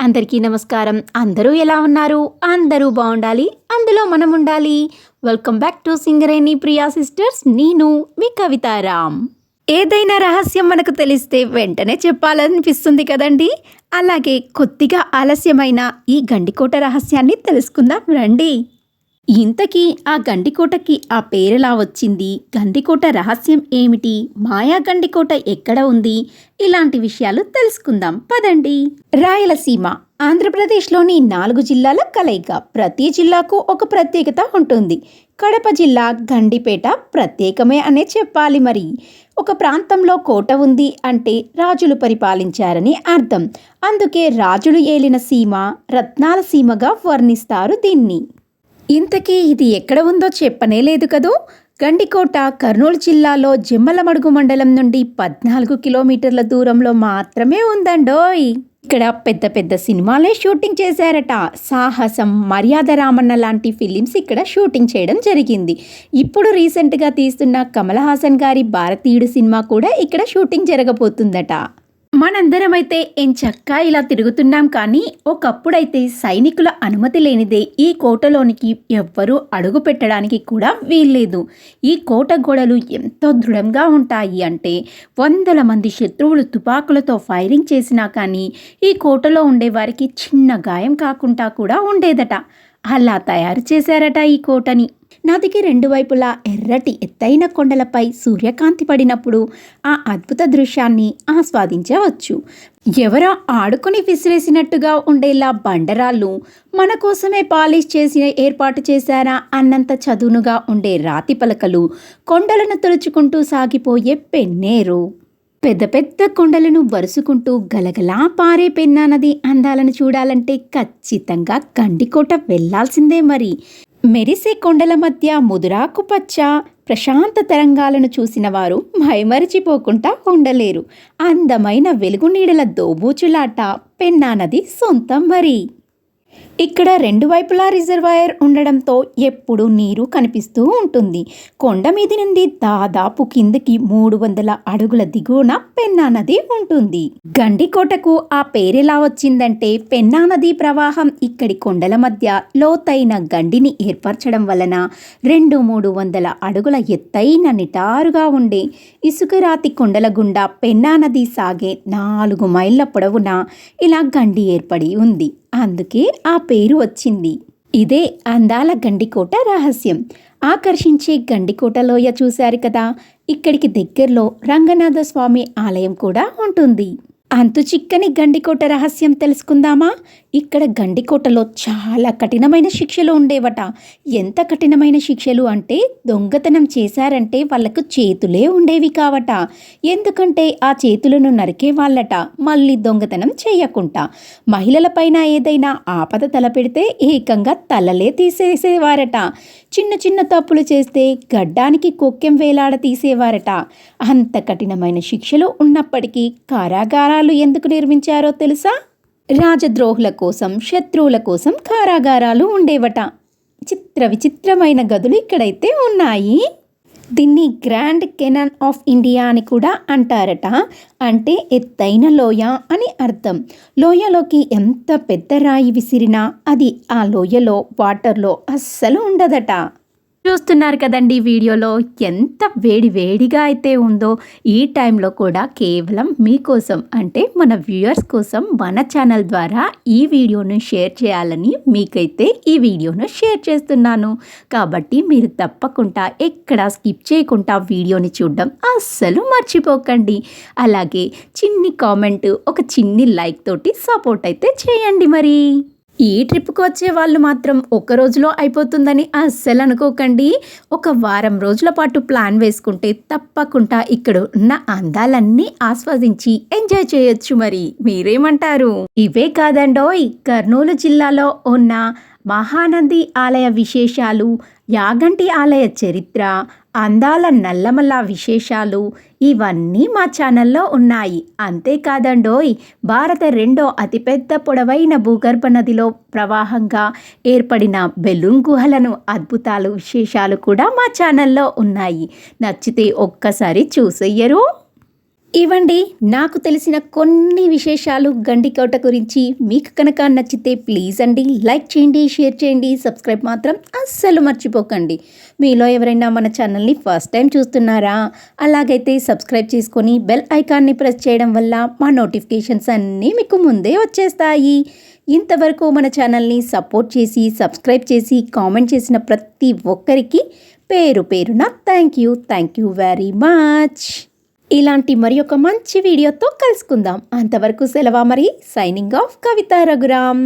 అందరికీ నమస్కారం. అందరూ ఎలా ఉన్నారు? అందరూ బాగుండాలి. అందులో మనం ఉండాలి welcome back to Singareni Priya sisters నేను మీ కవితారామ్ ఏదైనా రహస్యం మనకు తెలిస్తే వెంటనే చెప్పాలనిపిస్తుంది కదండి? అలాగే కొద్దిగా ఆలస్యమైన ఈ గండికోట రహస్యాన్ని తెలుసుకుందాం రండి. ఇంతకీ ఆ గండికోటకి ఆ పేరెలా వచ్చింది? గండికోట రహస్యం ఏమిటి? మాయా గండికోట ఎక్కడ ఉంది? ఇలాంటి విషయాలు తెలుసుకుందాం. పదండి. రాయలసీమ ఆంధ్రప్రదేశ్లోని నాలుగు జిల్లాల కలయిక. ప్రతి జిల్లాకు ఒక ప్రత్యేకత ఉంటుంది. కడప జిల్లా గండిపేట ప్రత్యేకమే అనే చెప్పాలి మరి. ఒక ప్రాంతంలో కోట ఉంది అంటే రాజులు పరిపాలించారని అర్థం. అందుకే రాజులు ఏలిన సీమ రత్నాల సీమగా వర్ణిస్తారు దీన్ని. ఇంతకీ ఇది ఎక్కడ ఉందో చెప్పనే లేదు కదూ. గండికోట కర్నూలు జిల్లాలో జమ్మలమడుగు మండలం నుండి పద్నాలుగు కిలోమీటర్ల దూరంలో మాత్రమే ఉందండోయ్. ఇక్కడ పెద్ద పెద్ద సినిమాలే షూటింగ్ చేశారట. సాహసం మర్యాద రామన్న లాంటి ఫిలిమ్స్ ఇక్కడ షూటింగ్ చేయడం జరిగింది. ఇప్పుడు రీసెంట్గా తీస్తున్న కమల్ హాసన్ గారి భారతీయుడు సినిమా కూడా ఇక్కడ షూటింగ్ జరగబోతుందట. మనందరమైతే ఎంచక్కా ఇలా తిరుగుతున్నాం కానీ ఒకప్పుడైతే సైనికుల అనుమతి లేనిదే ఈ కోటలోనికి ఎవ్వరూ అడుగు పెట్టడానికి కూడా వీల్లేదు. ఈ కోట గోడలు ఎంతో దృఢంగా ఉంటాయి అంటే వందల మంది శత్రువులు తుపాకులతో ఫైరింగ్ చేసినా కానీ ఈ కోటలో ఉండేవారికి చిన్న గాయం కాకుండా కూడా ఉండేదట. అలా తయారు చేశారట ఈ కోటని. నదికి రెండు వైపులా ఎర్రటి ఎత్తైన కొండలపై సూర్యకాంతి పడినప్పుడు ఆ అద్భుత దృశ్యాన్ని ఆస్వాదించవచ్చు. ఎవరో ఆడుకుని విసిరేసినట్టుగా ఉండేలా బండరాళ్ళు మన కోసమే పాలిష్ చేసి ఏర్పాటు చేశారా అన్నంత చదునుగా ఉండే రాతి పలకలు కొండలను తొలుచుకుంటూ సాగిపోయే పెన్నేరు. పెద్ద పెద్ద కొండలను వరుసుకుంటూ గలగలా పారే పెన్నా నది అందాలను చూడాలంటే ఖచ్చితంగా కండికోట వెళ్ళాల్సిందే మరి. మెరిసే కొండల మధ్య ముదురాకుపచ్చ ప్రశాంత తరంగాలను చూసిన వారు మైమరిచిపోకుండా ఉండలేరు. అందమైన వెలుగు నీడల దోబూచులాట పెన్నా నది సొంతం మరి. ఇక్కడ రెండు వైపులా రిజర్వాయర్ ఉండడంతో ఎప్పుడు నీరు కనిపిస్తూ ఉంటుంది. కొండ మీది నుండి దాదాపు కిందకి మూడు వందల అడుగుల దిగువన పెన్నా నది ఉంటుంది. గండికోటకు ఆ పేరెలా వచ్చిందంటే పెన్నా నది ప్రవాహం ఇక్కడి కొండల మధ్య లోతైన గండిని ఏర్పరచడం వలన రెండు మూడు వందల అడుగుల ఎత్తైన నిటారుగా ఉండే ఇసుకరాతి కొండల గుండా పెన్నా నది సాగే నాలుగు మైళ్ళ పొడవున ఇలా గండి ఏర్పడి ఉంది. అందుకే ఆ పేరు వచ్చింది. ఇదే అందాల గండికోట రహస్యం. ఆకర్షించే గండికోట లోయ చూశారు కదా? ఇక్కడికి దగ్గరలో రంగనాథ స్వామి ఆలయం కూడా ఉంటుంది. అంతు చిక్కని గండికోట రహస్యం తెలుసుకుందామా? ఇక్కడ గండికోటలో చాలా కఠినమైన శిక్షలు ఉండేవట. ఎంత కఠినమైన శిక్షలు అంటే దొంగతనం చేశారంటే వాళ్ళకు చేతులే ఉండేవి కావట. ఎందుకంటే ఆ చేతులను నరికే వాళ్ళట. మళ్ళీ దొంగతనం చేయకుండా మహిళలపైన ఏదైనా ఆపద తలపెడితే ఏకంగా తలలే తీసేసేవారట. చిన్న చిన్న తప్పులు చేస్తే గడ్డానికి కొక్కెం వేలాడ తీసేవారట అంత కఠినమైన శిక్షలు ఉన్నప్పటికీ కారాగారాలు ఎందుకు నిర్మించారో తెలుసా? రాజద్రోహుల కోసం శత్రువుల కోసం కారాగారాలు ఉండేవట. చిత్ర విచిత్రమైన గదులు ఇక్కడైతే ఉన్నాయి. దీన్ని గ్రాండ్ కెనాన్ ఆఫ్ ఇండియా అని కూడా అంటారట. అంటే ఎత్తైన లోయ అని అర్థం. లోయలోకి ఎంత పెద్ద రాయి విసిరినా అది ఆ లోయలో వాటర్లో అస్సలు ఉండదట. చూస్తున్నారు కదండి వీడియోలో. ఎంత వేడి వేడిగా అయితే ఉందో ఈ టైంలో కూడా కేవలం మీకోసం అంటే మన వ్యూయర్స్ కోసం మన ఛానల్ ద్వారా ఈ వీడియోను షేర్ చేయాలని మీకైతే ఈ వీడియోను షేర్ చేస్తున్నాను. కాబట్టి మీరు తప్పకుండా ఎక్కడ స్కిప్ చేయకుండా వీడియోని చూడడం అస్సలు మర్చిపోకండి. అలాగే చిన్ని కామెంట్ ఒక చిన్ని లైక్ తోటి సపోర్ట్ అయితే చేయండి మరి. ఈ ట్రిప్కి వచ్చే వాళ్ళు మాత్రం ఒక రోజులో అయిపోతుందని అస్సలు అనుకోకండి. ఒక వారం రోజుల పాటు ప్లాన్ వేసుకుంటే తప్పకుండా ఇక్కడ ఉన్న అందాలన్నీ ఆస్వాదించి ఎంజాయ్ చేయొచ్చు మరి. మీరేమంటారు? ఇవే కాదండోయ్ కర్నూలు జిల్లాలో ఉన్న మహానంది ఆలయ విశేషాలు యాగంటి ఆలయ చరిత్ర అందాల నల్లమల్ల విశేషాలు ఇవన్నీ మా ఛానల్లో ఉన్నాయి. అంతేకాదండోయ్ భారత రెండో అతిపెద్ద పొడవైన భూగర్భ నదిలో ప్రవాహంగా ఏర్పడిన బెలూన్ గుహలను అద్భుతాలు విశేషాలు కూడా మా ఛానల్లో ఉన్నాయి. నచ్చితే ఒక్కసారి చూసెయ్యరు. ఇవ్వండి నాకు తెలిసిన కొన్ని విశేషాలు గండికోట గురించి మీకు కనుక నచ్చితే ప్లీజ్ అండి లైక్ చేయండి షేర్ చేయండి సబ్స్క్రైబ్ మాత్రం అస్సలు మర్చిపోకండి. మీలో ఎవరైనా మన ఛానల్ని ఫస్ట్ టైం చూస్తున్నారా అలాగైతే సబ్స్క్రైబ్ చేసుకొని బెల్ ఐకాన్ని ప్రెస్ చేయడం వల్ల మా నోటిఫికేషన్స్ అన్నీ మీకు ముందే వచ్చేస్తాయి. ఇంతవరకు మన ఛానల్ని సపోర్ట్ చేసి సబ్స్క్రైబ్ చేసి కామెంట్ చేసిన ప్రతి ఒక్కరికి పేరు పేరున thank you thank you very much. ఇలాంటి మరి ఒక మంచి వీడియోతో కలుసుకుందాం. అంతవరకు సెలవా మరి సైనింగ్ ఆఫ్ కవిత రఘురామ్.